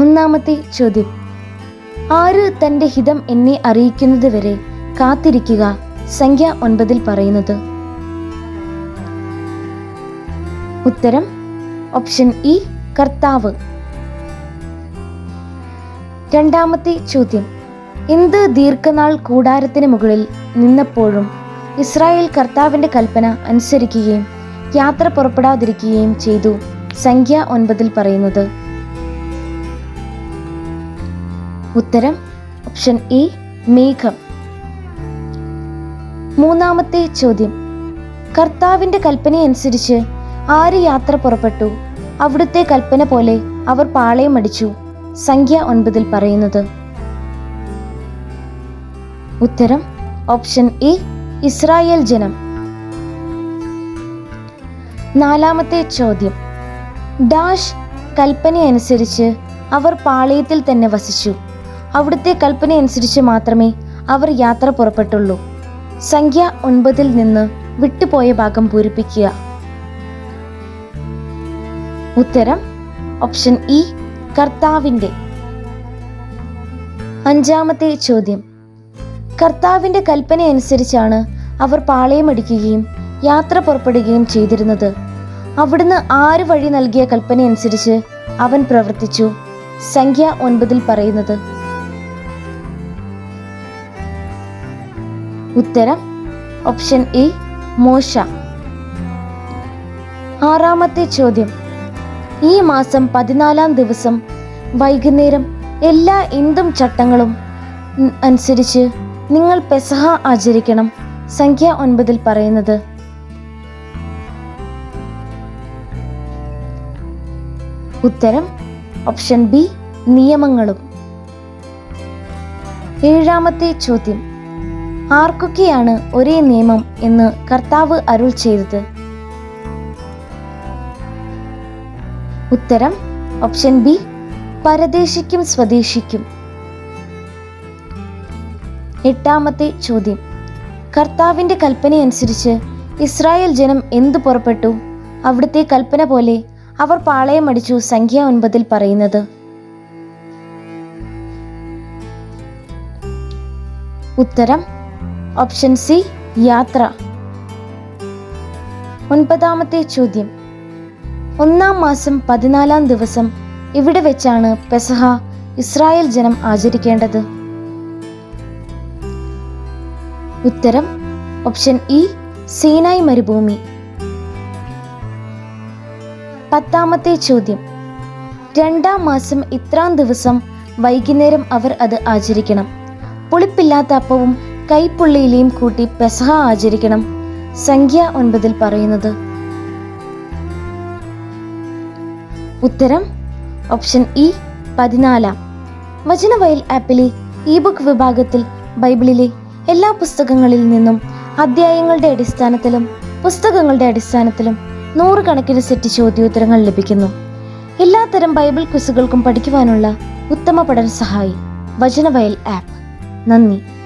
ഒന്നാമത്തെ ചോദ്യം. ആര് തന്റെ ഹിതം എന്നെ അറിയിക്കുന്നത് വരെ കാത്തിരിക്കുക? സംഖ്യ ഒൻപതിൽ പറയുന്നത്. ഉത്തരം ഓപ്ഷൻ ഇ കർത്താവ്. രണ്ടാമത്തെ ചോദ്യം. എന്ത് ദീർഘനാൾ കൂടാരത്തിന് മുകളിൽ നിന്നപ്പോഴും ഇസ്രായേൽ കർത്താവിന്റെ കൽപ്പന അനുസരിക്കുകയും യാത്ര പുറപ്പെടാതിരിക്കുകയും ചെയ്തു? സംഖ്യ ഒൻപതിൽ പറയുന്നത്. ഉത്തരം ഓപ്ഷൻ ഇ മേഘം. മൂന്നാമത്തെ ചോദ്യം. കർത്താവിന്റെ കൽപ്പനയനുസരിച്ച് ആര് യാത്ര പുറപ്പെട്ടു? അവിടുത്തെ കൽപ്പന പോലെ അവർ പാളയം അടിച്ചു. സംഖ്യ ഒൻപതിൽ പറയുന്നത്. ഉത്തരം ഓപ്ഷൻ ഇ ഇസ്രായേൽ ജനം. നാലാമത്തെ ചോദ്യം. ഡാഷ് കൽപ്പനയനുസരിച്ച് അവർ പാളയത്തിൽ തന്നെ വസിച്ചു. അവിടുത്തെ കൽപ്പനയനുസരിച്ച് മാത്രമേ അവർ യാത്ര പുറപ്പെട്ടുള്ളൂ. സംഖ്യ ഒൻപതിൽ നിന്ന് വിട്ടുപോയ ഭാഗം പൂരിപ്പിക്കുക. ഉത്തരം ഓപ്ഷൻ ഇ കർത്താവിന്റെ. അഞ്ചാമത്തെ ചോദ്യം. കർത്താവിന്റെ കൽപ്പന അനുസരിച്ചാണ് അവർ പാളയമടിക്കുകയും യാത്ര പുറപ്പെടുകയും ചെയ്തിരുന്നത്. അവിടുന്ന് ആര് വഴി നൽകിയ കൽപ്പന അനുസരിച്ച് അവൻ പ്രവർത്തിച്ചു? സംഖ്യ ഒൻപതിൽ പറയുന്നത് ഉത്തരം ഓപ്ഷൻ ഇ മോശ. ആറാമത്തെ ചോദ്യം. ഈ മാസം പതിനാലാം ദിവസം വൈകുന്നേരം എല്ലാ ഇന്ദും ചട്ടങ്ങളും അനുസരിച്ച് നിങ്ങൾ പെസഹ ആചരിക്കണം. സംഖ്യ ഒൻപതിൽ പറയുന്നത് ഉത്തരം ഓപ്ഷൻ ബി നിയമങ്ങളും. ഏഴാമത്തെ ചോദ്യം. ആർക്കൊക്കെയാണ് ഒരേ നിയമം എന്ന് കർത്താവ് അരുൾ ചെയ്തത്? ഉത്തരം ഓപ്ഷൻ ബി പരദേശിക്കും സ്വദേശിക്കും. എട്ടാമത്തെ ചോദ്യം. കർത്താവിന്റെ കൽപ്പനയനുസരിച്ച് ഇസ്രായേൽ ജനം എന്തു പുറപ്പെട്ടു? അവിടുത്തെ കൽപ്പന പോലെ അവർ പാളയമടിച്ചു സംഖ്യ ഒൻപതിൽ പറയുന്നത്. ഉത്തരം ഓപ്ഷൻ സി യാത്ര. ഒൻപതാമത്തെ ചോദ്യം. ഒന്നാം മാസം പതിനാലാം ദിവസം ഇവിടെ വെച്ചാണ് പെസഹ ഇസ്രായേൽ ജനം ആചരിക്കേണ്ടത്. ഉത്തരം ഓപ്ഷൻ ഇ സീനായ് മരുഭൂമി. പത്താമത്തെ ചോദ്യം. രണ്ടാം മാസം ഇത്രാം ദിവസം വൈകുന്നേരം അവർ അത് ആചരിക്കണം. പുളിപ്പില്ലാത്ത അപ്പവും കൈപ്പുള്ളിയിലെയും കൂട്ടി പെസഹ ആചരിക്കണം. സംഖ്യ ഒൻപതിൽ പറയുന്നത്. ഉത്തരം ഓപ്ഷൻ ഇ പതിനാലാം. വചനവയൽ ആപ്പിലെ ഇ ബുക്ക് വിഭാഗത്തിൽ ബൈബിളിലെ എല്ലാ പുസ്തകങ്ങളിൽ നിന്നും അധ്യായങ്ങളുടെ അടിസ്ഥാനത്തിലും പുസ്തകങ്ങളുടെ അടിസ്ഥാനത്തിലും നൂറുകണക്കിന് സെറ്റ് ചോദ്യോത്തരങ്ങൾ ലഭിക്കുന്നു. എല്ലാത്തരം ബൈബിൾ ക്വിസുകൾക്കും പഠിക്കുവാനുള്ള ഉത്തമ പഠന സഹായി വചനവയൽ ആപ്പ്. നന്ദി.